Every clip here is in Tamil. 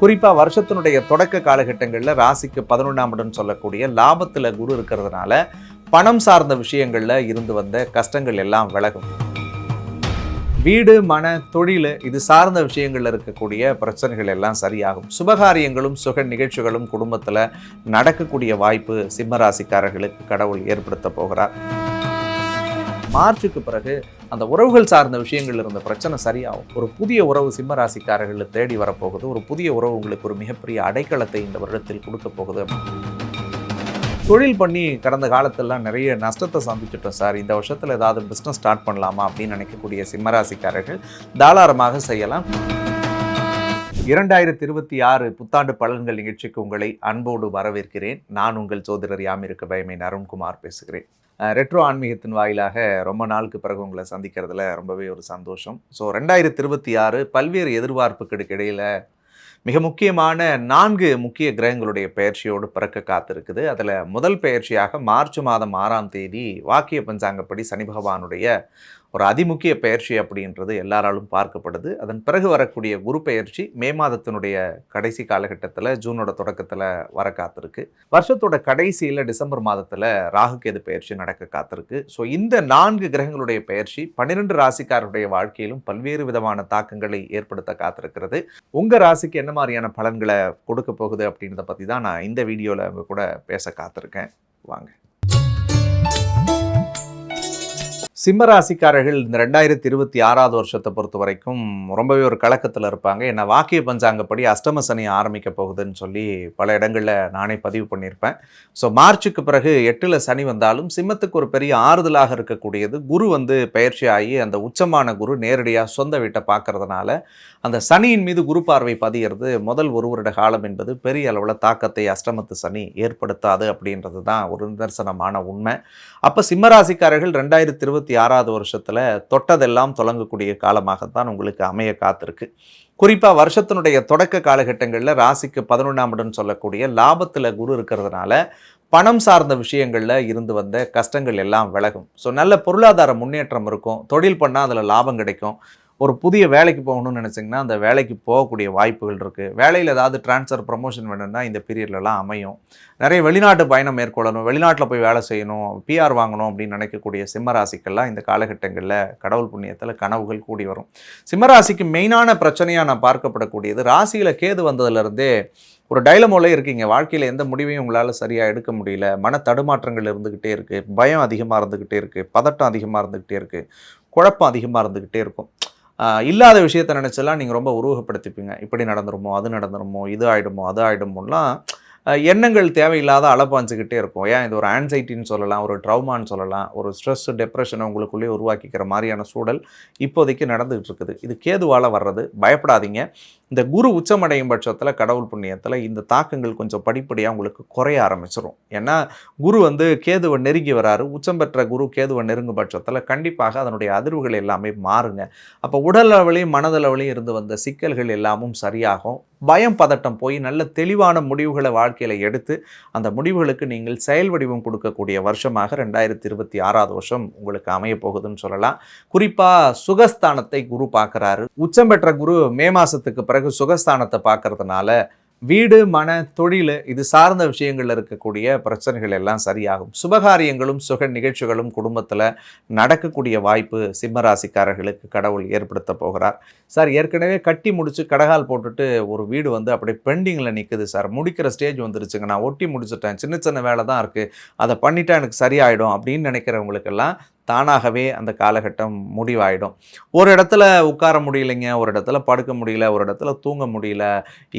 குறிப்பாக வருஷத்தினுடைய தொடக்க காலகட்டங்களில் ராசிக்கு பதினொன்றாம் இடம் சொல்லக்கூடிய லாபத்தில் குரு இருக்கிறதுனால பணம் சார்ந்த விஷயங்களில் இருந்து வந்த கஷ்டங்கள் எல்லாம் விலகும். வீடு மன தொழில் இது சார்ந்த விஷயங்கள்ல இருக்கக்கூடிய பிரச்சனைகள் எல்லாம் சரியாகும். சுபகாரியங்களும் சுக நிகழ்ச்சிகளும் குடும்பத்தில் நடக்கக்கூடிய வாய்ப்பு சிம்மராசிக்காரர்களுக்கு கடவுள் ஏற்படுத்த போகிறார். மார்ச்சுக்கு பிறகு அந்த உறவுகள் சார்ந்த விஷயங்கள் இருந்த பிரச்சனை சரியாகும். ஒரு புதிய உறவு சிம்மராசிக்காரர்களை தேடி வரப்போகுது. ஒரு புதிய உறவு உங்களுக்கு ஒரு மிகப்பெரிய அடைக்கலத்தை இந்த வருடத்தில் கொடுக்க போகுது. தொழில் பண்ணி கடந்த காலத்திலலாம் நிறைய நஷ்டத்தை சந்திச்சிட்டோம் சார். இந்த வருஷத்தில் ஏதாவது பிஸ்னஸ் ஸ்டார்ட் பண்ணலாமா அப்படின்னு நினைக்கக்கூடிய சிம்மராசிக்காரர்கள் தாராளமாக செய்யலாம். இரண்டாயிரத்தி இருபத்தி ஆறு புத்தாண்டு பலன்கள் நிகழ்ச்சிக்கு உங்களை அன்போடு வரவேற்கிறேன். நான் உங்கள் சோதரர் யாமிருக்க பயமை அருண்குமார் பேசுகிறேன். ரெட்ரோ ஆன்மீகத்தின் வாயிலாக ரொம்ப நாளுக்கு பிறகு உங்களை சந்திக்கிறதுல ரொம்பவே ஒரு சந்தோஷம். ஸோ ரெண்டாயிரத்தி இருபத்தி ஆறு பல்வேறு எதிர்பார்ப்புகளுக்கு இடையில் மிக முக்கியமான நான்கு முக்கிய கிரகங்களுடைய பெயர்ச்சியோடு பிறக்க காத்திருக்குது. அதில் முதல் பெயர்ச்சியாக மார்ச் மாதம் ஆறாம் தேதி வாக்கிய பஞ்சாங்கப்படி சனி பகவானுடைய ஒரு அதிமுக்கிய பெயர்ச்சி அப்படின்றது எல்லாராலும் பார்க்கப்படுது. அதன் பிறகு வரக்கூடிய குரு பயிற்சி மே மாதத்தினுடைய கடைசி காலகட்டத்தில் ஜூனோட தொடக்கத்தில் வர காத்திருக்கு. வருஷத்தோட கடைசியில் டிசம்பர் மாதத்தில் ராகுகேது பெயர்ச்சி நடக்க காத்திருக்கு. ஸோ இந்த நான்கு கிரகங்களுடைய பெயர்ச்சி பன்னிரெண்டு ராசிக்காரருடைய வாழ்க்கையிலும் பல்வேறு விதமான தாக்கங்களை ஏற்படுத்த காத்திருக்கிறது. உங்கள் ராசிக்கு என்ன மாதிரியான பலன்களை கொடுக்க போகுது அப்படின்றத பற்றி தான் நான் இந்த வீடியோவில் கூட பேச காத்திருக்கேன். வாங்க. சிம்ம ராசிக்காரர்கள் இந்த ரெண்டாயிரத்தி இருபத்தி ஆறாவது வருஷத்தை பொறுத்த வரைக்கும் ரொம்பவே ஒரு கலக்கத்தில் இருப்பாங்க. என்ன வாக்கிய பஞ்சாங்கப்படி அஷ்டம சனி ஆரம்பிக்க போகுதுன்னு சொல்லி பல இடங்களில் நானே பதிவு பண்ணியிருப்பேன். ஸோ மார்ச்சுக்கு பிறகு எட்டில் சனி வந்தாலும் சிம்மத்துக்கு ஒரு பெரிய ஆறுதலாக இருக்கக்கூடியது. குரு வந்து பயிற்சி ஆகி அந்த உச்சமான குரு நேரடியாக சொந்த வீட்டை பார்க்கறதுனால அந்த சனியின் மீது குரு பார்வை பதிகிறது முதல் ஒரு வருட காலம் என்பது பெரிய அளவில் தாக்கத்தை அஷ்டமத்து சனி ஏற்படுத்தாது அப்படின்றது தான் ஒரு நிதர்சனமான உண்மை. அப்போ சிம்மராசிக்காரர்கள் ரெண்டாயிரத்தி இருபத்தி ஆறாவது வருஷத்தில் தொட்டதெல்லாம் தொடங்கக்கூடிய காலமாகத்தான் உங்களுக்கு அமைய காத்திருக்கு. குறிப்பாக வருஷத்தினுடைய தொடக்க காலகட்டங்களில் ராசிக்கு பதினொன்றாம் இடம் சொல்லக்கூடிய லாபத்தில் குரு இருக்கிறதுனால பணம் சார்ந்த விஷயங்களில் இருந்து வந்த கஷ்டங்கள் எல்லாம் விலகும். ஸோ நல்ல பொருளாதார முன்னேற்றம் இருக்கும். தொழில் பண்ணால் அதில் லாபம் கிடைக்கும். ஒரு புதிய வேலைக்கு போகணும்னு நினச்சிங்கன்னா அந்த வேலைக்கு போகக்கூடிய வாய்ப்புகள் இருக்குது வேலையில் ஏதாவது ட்ரான்ஸ்ஃபர் ப்ரமோஷன் வேணும்னா இந்த பீரியட்லலாம் அமையும். நிறைய வெளிநாட்டு பயணம் மேற்கொள்ளணும் வெளிநாட்டில் போய் வேலை செய்யணும் பிஆர் வாங்கணும் அப்படின்னு நினைக்கக்கூடிய சிம்மராசிக்கெல்லாம் இந்த காலகட்டங்களில் கடவுள் புண்ணியத்தில் கனவுகள் கூடி வரும். சிம்மராசிக்கு மெயினான பிரச்சனையாக நான் பார்க்கப்படக்கூடியது ராசியில் கேது வந்ததுலேருந்தே ஒரு டைலமோல இருக்கீங்க. வாழ்க்கையில் எந்த முடிவையும் உங்களால் சரியாக எடுக்க முடியல. மன தடுமாற்றங்கள் இருந்துக்கிட்டே இருக்குது பயம் அதிகமாக இருந்துக்கிட்டே இருக்குது பதட்டம் அதிகமாக இருந்துக்கிட்டே இருக்குது குழப்பம் அதிகமாக இருந்துக்கிட்டே இருக்கும். இல்லாத விஷயத்தை நினச்செல்லாம் நீங்கள் ரொம்ப உருவகப்படுத்திப்பீங்க. இப்படி நடந்துருமோ அது நடந்துருமோ இது ஆகிடுமோ அது ஆகிடுமோலாம் எண்ணங்கள் தேவையில்லாத அளப்பாஞ்சிக்கிட்டே இருக்கும். ஏன் இது ஒரு ஆன்சைட்டின்னு சொல்லலாம் ஒரு ட்ரௌமான்னு சொல்லலாம் ஒரு ஸ்ட்ரெஸ் டெப்ரெஷனை உங்களுக்குள்ளேயே உருவாக்கிக்கிற மாதிரியான சூழல் இப்போதைக்கு நடந்துகிட்டு இருக்குது. இது கேதுவால் வர்றது. பயப்படாதீங்க. இந்த குரு உச்சமடையும் பட்சத்தில் கடவுள் புண்ணியத்தில் இந்த தாக்கங்கள் கொஞ்சம் படிப்படியாக உங்களுக்கு குறைய ஆரம்பிச்சிடும் ஏன்னா குரு வந்து கேதுவை நெருங்கி வராரு. உச்சம் பெற்ற குரு கேதுவை நெருங்கும் பட்சத்தில் கண்டிப்பாக அதனுடைய அதிர்வுகள் எல்லாமே மாறுங்க. அப்போ உடல் அளவிலையும் மனதளவிலையும் இருந்து வந்த சிக்கல்கள் எல்லாமும் சரியாகும். பயம் பதட்டம் போய் நல்ல தெளிவான முடிவுகளை வாழ்க்கையில் எடுத்து அந்த முடிவுகளுக்கு நீங்கள் செயல் வடிவம் கொடுக்கக்கூடிய வருஷமாக ரெண்டாயிரத்தி இருபத்தி ஆறாவது வருஷம் உங்களுக்கு அமைய போகுதுன்னு சொல்லலாம். குறிப்பாக சுகஸ்தானத்தை குரு பார்க்குறாரு. உச்சம் பெற்ற குரு மே மாதத்துக்கு பிறகு சுகஸ்தானத்தை பார்க்கறதுனால வீடு மன தொழில் இது சார்ந்த விஷயங்களில் இருக்கக்கூடிய பிரச்சனைகள் எல்லாம் சரியாகும். சுபகாரியங்களும் சுக நிகழ்ச்சிகளும் குடும்பத்தில் நடக்கக்கூடிய வாய்ப்பு சிம்மராசிக்காரர்களுக்கு கடவுள் ஏற்படுத்த போகிறார். சார் ஏற்கனவே கட்டி முடித்து கடகால் போட்டுட்டு ஒரு வீடு வந்து அப்படியே பெண்டிங்கில் நிற்குது சார். முடிக்கிற ஸ்டேஜ் வந்துருச்சுங்க. நான் ஒட்டி முடிச்சிட்டேன். சின்ன சின்ன வேலை தான் இருக்குது அதை பண்ணிட்டா எனக்கு சரியாயிடும் அப்படின்னு நினைக்கிறவங்களுக்கெல்லாம் தானாகவே அந்த காலகட்டம் முடிவாயிடும். ஒரு இடத்துல உட்கார முடியலைங்க ஒரு இடத்துல படுக்க முடியல ஒரு இடத்துல தூங்க முடியல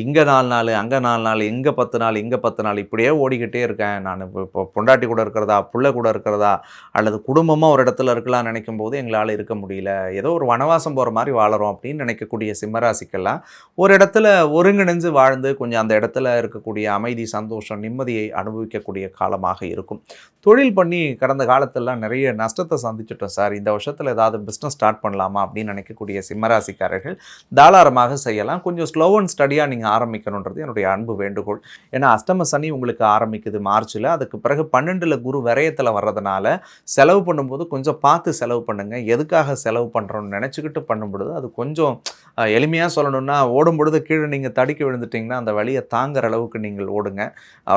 இங்கே நாலு நாள் அங்கே நாலு நாள் இங்கே பத்து நாள் இங்கே பத்து நாள் இப்படியே ஓடிக்கிட்டே இருக்கேன். நான் இப்போ பொண்டாட்டி கூட இருக்கிறதா பிள்ளை கூட இருக்கிறதா அல்லது குடும்பமாக ஒரு இடத்துல இருக்கலாம்னு நினைக்கும் போது எங்களால் இருக்க முடியல. ஏதோ ஒரு வனவாசம் போகிற மாதிரி வாழறோம் அப்படின்னு நினைக்கக்கூடிய சிம்மராசிக்கெல்லாம் ஒரு இடத்துல ஒருங்கிணைஞ்சு வாழ்ந்து கொஞ்சம் அந்த இடத்துல இருக்கக்கூடிய அமைதி சந்தோஷம் நிம்மதியை அனுபவிக்கக்கூடிய காலமாக இருக்கும். தொழில் பண்ணி கடந்த காலத்திலலாம் நிறைய நஷ்டத்தை சந்திச்சிட்டோம் சார். இந்த வருஷத்தில் ஏதாவது பிஸ்னஸ் ஸ்டார்ட் பண்ணலாமா அப்படின்னு நினைக்கக்கூடிய சிம்மராசிக்காரர்கள் தாராளமாக செய்யலாம். கொஞ்சம் ஸ்லோ அண்ட் ஸ்டடியாக நீங்கள் ஆரம்பிக்கணுன்றது என்னுடைய அன்பு வேண்டுகோள். ஏன்னா அஷ்டம சனி உங்களுக்கு ஆரம்பிக்குது மார்ச்சில் அதுக்கு பிறகு பன்னெண்டில் குரு விரயத்தில் வர்றதுனால செலவு பண்ணும்போது கொஞ்சம் பார்த்து செலவு பண்ணுங்கள் எதுக்காக செலவு பண்ணுறோம்னு நினச்சிக்கிட்டு பண்ணும்பொழுது அது கொஞ்சம் எளிமையாக சொல்லணும்னா ஓடும் பொழுது கீழே நீங்கள் தடுக்கி விழுந்துட்டிங்கன்னா அந்த வழியை தாங்குற அளவுக்கு நீங்கள் ஓடுங்க.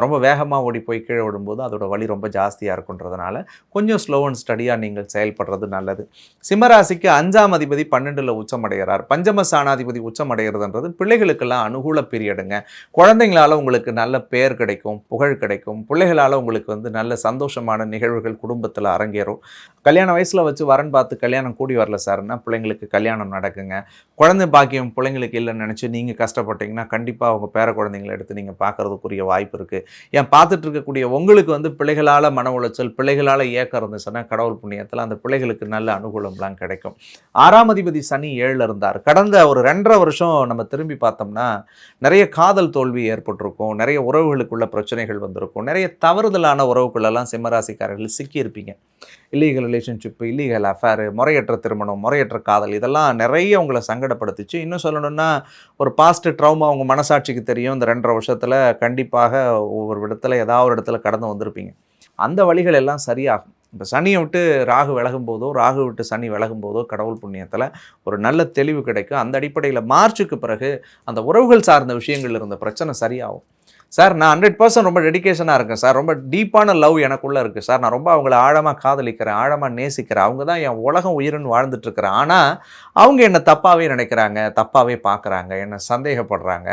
ரொம்ப வேகமாக ஓடி போய் கீழே விடும்போது அதோட வலி ரொம்ப ஜாஸ்தியாக இருக்குன்றதுனால கொஞ்சம் ஸ்லோ அண்ட் ஸ்டடியாக நீங்கள் செயல்படுறது நல்லது. சிம்மராசிக்கு அஞ்சாம் அதிபதி பன்னெண்டில் உச்சமடைகிறார். பஞ்சம சாணாதிபதி உச்சமடைகிறதுன்றது பிள்ளைகளுக்கெல்லாம் அனுகூல பீரியடுங்க. குழந்தைங்களால் உங்களுக்கு நல்ல பெயர் கிடைக்கும் புகழ் கிடைக்கும். பிள்ளைகளால் உங்களுக்கு வந்து நல்ல சந்தோஷமான நிகழ்வுகள் குடும்பத்தில் அரங்கேறும். கல்யாண வயசில் வச்சு வரன் பார்த்து கல்யாணம் கூடி வரல சார்னா பிள்ளைங்களுக்கு கல்யாணம் நடக்குங்க. குழந்தை பாக்கியம் பிள்ளைங்களுக்கு இல்லைன்னு நினச்சி நீங்கள் கஷ்டப்பட்டீங்கன்னா கண்டிப்பாக உங்கள் பேர குழந்தைங்களை எடுத்து நீங்கள் பார்க்கறதுக்குரிய வாய்ப்பு இருக்குது ஏன் பார்த்துட்டு இருக்கக்கூடிய உங்களுக்கு வந்து பிள்ளைகளால் மன உளைச்சல் பிள்ளைகளால் ஏக்கம் இருந்துச்சுன்னா கடவுள் புண்ணியத்தில் அந்த பிள்ளைகளுக்கு நல்ல அனுகூலம்லாம் கிடைக்கும். ஆறாம் அதிபதி சனி ஏழில் இருந்தார். கடந்த ஒரு ரெண்டரை வருஷம் நம்ம திரும்பி பார்த்தோம்னா நிறைய காதல் தோல்வி ஏற்பட்டிருக்கும். நிறைய உறவுகளுக்குள்ள பிரச்சனைகள் வந்திருக்கும். நிறைய தவறுதலான உறவுக்குள்ளெல்லாம் சிம்மராசிக்காரர்கள் சிக்கியிருப்பீங்க. இல்லீகல் ரிலேஷன்ஷிப் இல்லீகல் அஃபேரு முறையற்ற திருமணம் முறையற்ற காதல் இதெல்லாம் நிறைய உங்களை சங்கடப்படுத்துச்சு. இன்னும் சொல்லணும்னா ஒரு பாஸ்ட் ட்ரௌமா உங்கள் மனசாட்சிக்கு தெரியும். இந்த ரெண்டரை வருஷத்தில் கண்டிப்பாக ஒவ்வொரு இடத்துல ஏதாவது ஒரு இடத்துல கடந்து வந்திருப்பீங்க. அந்த வழிகள் எல்லாம் சரியாகும். இப்போ சனியை விட்டு ராகு விலகும் போதோ ராகு விட்டு சனி விலகும் போதோ கடவுள் புண்ணியத்தில் ஒரு நல்ல தெளிவு கிடைக்கும். அந்த அடிப்படையில் மார்ச்சுக்கு பிறகு அந்த உறவுகள் சார்ந்த விஷயங்கள் இருந்த பிரச்சனை சரியாகும். சார் நான் ஹண்ட்ரட் பர்சன்ட் ரொம்ப டெடிக்கேஷனாக இருக்கேன் சார். ரொம்ப டீப்பான லவ் எனக்குள்ளே இருக்குது சார். நான் ரொம்ப அவங்கள ஆழமாக காதலிக்கிறேன் ஆழமாக நேசிக்கிறேன். அவங்க தான் என் உலகம் உயிர்னு வாழ்ந்துட்டுருக்கிறேன் ஆனால் அவங்க என்னை தப்பாகவே நினைக்கிறாங்க தப்பாகவே பார்க்குறாங்க என்னை சந்தேகப்படுறாங்க.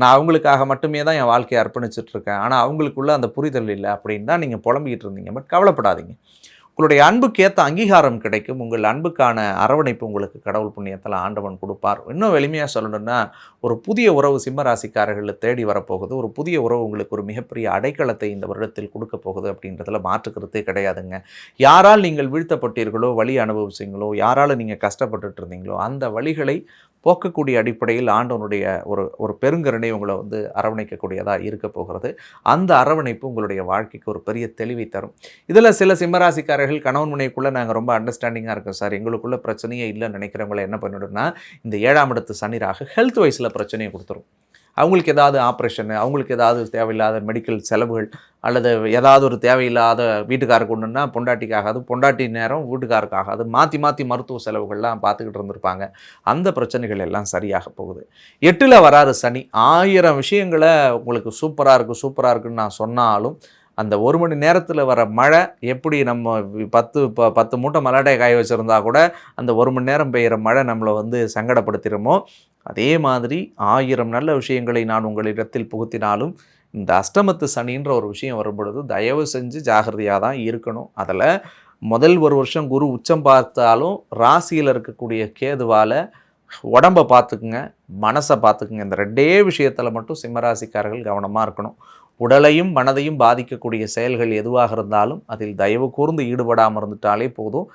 நான் அவங்களுக்காக மட்டுமே தான் என் வாழ்க்கையை அர்ப்பணிச்சிட்ருக்கேன் ஆனால் அவங்களுக்குள்ள அந்த புரிதல் இல்லை அப்படின்னு தான் நீங்கள் புலம்பிக்கிட்டு இருந்தீங்க. பட் கவலைப்படாதீங்க. உங்களுடைய அன்புக்கு ஏற்ற அங்கீகாரம் கிடைக்கும். உங்கள் அன்புக்கான அரவணைப்பு உங்களுக்கு கடவுள் புண்ணியத்தில் ஆண்டவன் கொடுப்பார். இன்னும் எளிமையாக சொல்லணும்னா ஒரு புதிய உறவு சிம்மராசிக்காரர்களை தேடி வரப்போகுது. ஒரு புதிய உறவு உங்களுக்கு ஒரு மிகப்பெரிய அடைக்கலத்தை இந்த வருடத்தில் கொடுக்க போகுது அப்படின்றதுல மாற்றுக்கிறதே கிடையாதுங்க. யாரால் நீங்கள் வீழ்த்தப்பட்டீர்களோ வழி அனுபவிச்சீங்களோ யாரால் நீங்கள் கஷ்டப்பட்டுட்டு இருந்தீங்களோ அந்த வழிகளை போக்கக்கூடிய அடிப்படையில் ஆண்டவனுடைய ஒரு ஒரு பெருங்கருணை உங்களை வந்து அரவணைக்கக்கூடியதாக இருக்க போகிறது. அந்த அரவணைப்பு உங்களுடைய வாழ்க்கைக்கு ஒரு பெரிய தெளிவை தரும். இதில் சில சிம்மராசிக்காரர்கள் கணவன் முனைக்குள்ளே நாங்கள் ரொம்ப அண்டர்ஸ்டாண்டிங்காக இருக்கோம் சார். எங்களுக்குள்ள பிரச்சனையே இல்லைன்னு நினைக்கிறவங்கள என்ன பண்ணிடும்னா இந்த ஏழாம் இடத்து சனிராக ஹெல்த் வைஸில் பிரச்சனையை கொடுத்துரும். அவங்களுக்கு ஏதாவது ஆப்ரேஷனு அவங்களுக்கு ஏதாவது தேவையில்லாத மெடிக்கல் செலவுகள் அல்லது ஏதாவது ஒரு தேவையில்லாத வீட்டுக்காருக்கு ஒன்றுன்னா பொண்டாட்டிக்கு ஆகாது பொண்டாட்டி நேரம் வீட்டுக்காருக்கு ஆகாது மாற்றி மாற்றி மருத்துவ செலவுகள்லாம் பார்த்துக்கிட்டு இருந்திருப்பாங்க. அந்த பிரச்சனைகள் எல்லாம் சரியாக போகுது. எட்டில் வராரு சனி. ஆயிரம் விஷயங்களை உங்களுக்கு சூப்பராக இருக்குது சூப்பராக இருக்குன்னு நான் சொன்னாலும் அந்த ஒரு மணி நேரத்தில் வர மழை எப்படி நம்ம பத்து ப பத்து மூட்டை மலாட்டையை காய வச்சுருந்தா கூட அந்த ஒரு மணி நேரம் பெய்கிற மழை நம்மளை வந்து சங்கடப்படுத்திடுமோ அதே மாதிரி ஆயிரம் நல்ல விஷயங்களை நான் உங்களிடத்தில் புகுத்தினாலும் இந்த அஷ்டமத்து சனின்ற ஒரு விஷயம் வரும்பொழுது தயவு செஞ்சு ஜாகிரதையாக தான் இருக்கணும். அதில் முதல் ஒரு வருஷம் குரு உச்சம் பார்த்தாலும் ராசியில் இருக்கக்கூடிய கேதுவால் உடம்பை பார்த்துக்குங்க மனசை பார்த்துக்குங்க. இந்த ரெண்டே விஷயத்தில் மட்டும் சிம்மராசிக்காரர்கள் கவனமாக இருக்கணும். உடலையும் மனதையும் பாதிக்கக்கூடிய செயல்கள் எதுவாக இருந்தாலும் அதில் தயவு கூர்ந்து ஈடுபடாமல் இருந்துட்டாலே போதும்.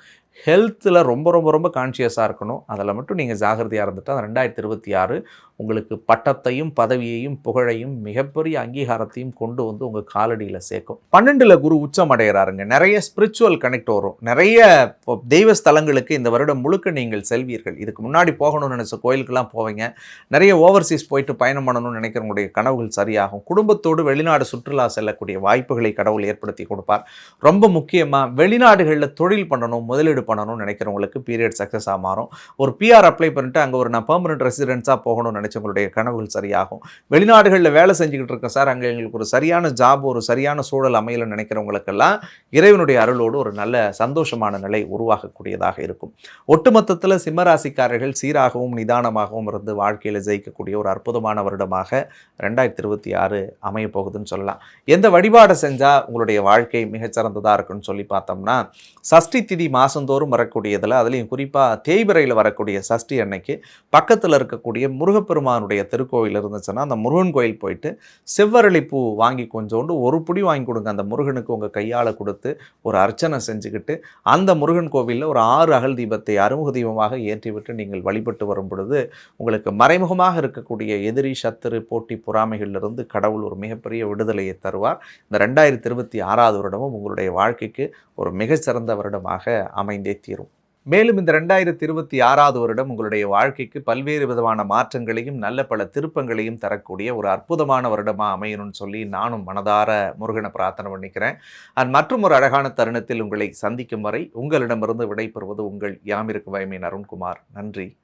ஹெல்த்தில் ரொம்ப ரொம்ப ரொம்ப கான்ஷியஸாக இருக்கணும். அதில் மட்டும் நீங்கள் ஜாகிரதையாக இருந்துட்டால் ரெண்டாயிரத்தி இருபத்தி ஆறு உங்களுக்கு பட்டத்தையும் பதவியையும் புகழையும் மிகப்பெரிய அங்கீகாரத்தையும் கொண்டு வந்து உங்கள் காலடியில் சேர்க்கும். பன்னெண்டில் குரு உச்சம் அடைகிறாருங்க நிறைய ஸ்பிரிச்சுவல் கனெக்ட் வரும். நிறைய இப்போ தெய்வ ஸ்தலங்களுக்கு இந்த வருடம் முழுக்க நீங்கள் செல்வீர்கள். இதுக்கு முன்னாடி போகணும்னு நினச்ச கோயிலுக்கெல்லாம் போவீங்க. நிறைய ஓவர்சீஸ் போயிட்டு பயணம் பண்ணணும்னு நினைக்கிறவங்களுடைய கனவுகள் சரியாகும். குடும்பத்தோடு வெளிநாடு சுற்றுலா செல்லக்கூடிய வாய்ப்புகளை கடவுள் ஏற்படுத்தி கொடுப்பார். ரொம்ப முக்கியமாக வெளிநாடுகளில் தொழில் பண்ணணும் முதலீடு பண்ணணும்னு நினைக்கிறவங்களுக்கு பீரியட் சக்ஸஸாக மாறும். ஒரு பிஆர் அப்ளை பண்ணிட்டு அங்கே ஒரு நான் பெர்மனன்ட் ரெசிடென்ஸாக போகணும்னு நினச்சவங்களுடைய கனவுகள் சரியாகும். வெளிநாடுகளில் வேலை செஞ்சுக்கிட்டு இருக்கேன் சார் அங்கே எங்களுக்கு ஒரு சரியான ஜாப் ஒரு சரியான சூழல் அமையல நினைக்கிறவங்களுக்கெல்லாம் இறைவனுடைய அருளோடு ஒரு நல்ல சந்தோஷமான நிலை உருவாகக்கூடியதாக இருக்கும். ஒட்டுமொத்தத்தில் சிம்மராசிக்காரர்கள் சீராகவும் நிதானமாகவும் இருந்து வாழ்க்கையில் ஜெயிக்கக்கூடிய ஒரு அற்புதமான வருடமாக ரெண்டாயிரத்தி இருபத்தி ஆறு அமைய போகுதுன்னு சொல்லலாம். எந்த வழிபாடை செஞ்சால் உங்களுடைய வாழ்க்கை மிகச்சிறந்ததாக இருக்குன்னு சொல்லி பார்த்தோம்னா சஷ்டி திதி மாதந்தோறும் வருடந்தோறும் வரக்கூடியதில் அதுலேயும் குறிப்பாக தேய்பிரையில் வரக்கூடிய சஷ்டி அன்னைக்கு பக்கத்தில் இருக்கக்கூடிய முருகப்பெருமானுடைய திருக்கோயில் இருந்துச்சுன்னா அந்த முருகன் கோயில் போயிட்டு செவ்வரளி பூ வாங்கி கொஞ்சோண்டு ஒரு புடி வாங்கி கொடுங்க. அந்த முருகனுக்கு உங்கள் கையால் கொடுத்து ஒரு அர்ச்சனை செஞ்சுக்கிட்டு அந்த முருகன் கோவிலில் ஒரு ஆறு அகல் தீபத்தை அறுமுக தீபமாக ஏற்றிவிட்டு நீங்கள் வழிபட்டு வரும் பொழுது உங்களுக்கு மறைமுகமாக இருக்கக்கூடிய எதிரி சத்துரு போட்டி பொறாமைகளிலிருந்து கடவுள் ஒரு மிகப்பெரிய விடுதலையை தருவார். இந்த ரெண்டாயிரத்தி இருபத்தி ஆறாவது வருடமும் உங்களுடைய வாழ்க்கைக்கு ஒரு மிகச்சிறந்த வருடமாக அமைந்து தீரும். மேலும் இந்த ரெண்டாயிரத்தி இருபத்தி ஆறாவது வருடம் உங்களுடைய வாழ்க்கைக்கு பல்வேறு விதமான மாற்றங்களையும் நல்ல பல திருப்பங்களையும் தரக்கூடிய ஒரு அற்புதமான வருடமாக அமையணும்னு சொல்லி நானும் மனதார முருகனை பிரார்த்தனை பண்ணிக்கிறேன். அண்ட் மற்றும் ஒரு அழகான தருணத்தில் உங்களை சந்திக்கும் வரை உங்களிடமிருந்து விடைபெறுவது உங்கள் யாமிருக்கு வயமின் அருண்குமார். நன்றி.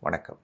வணக்கம்.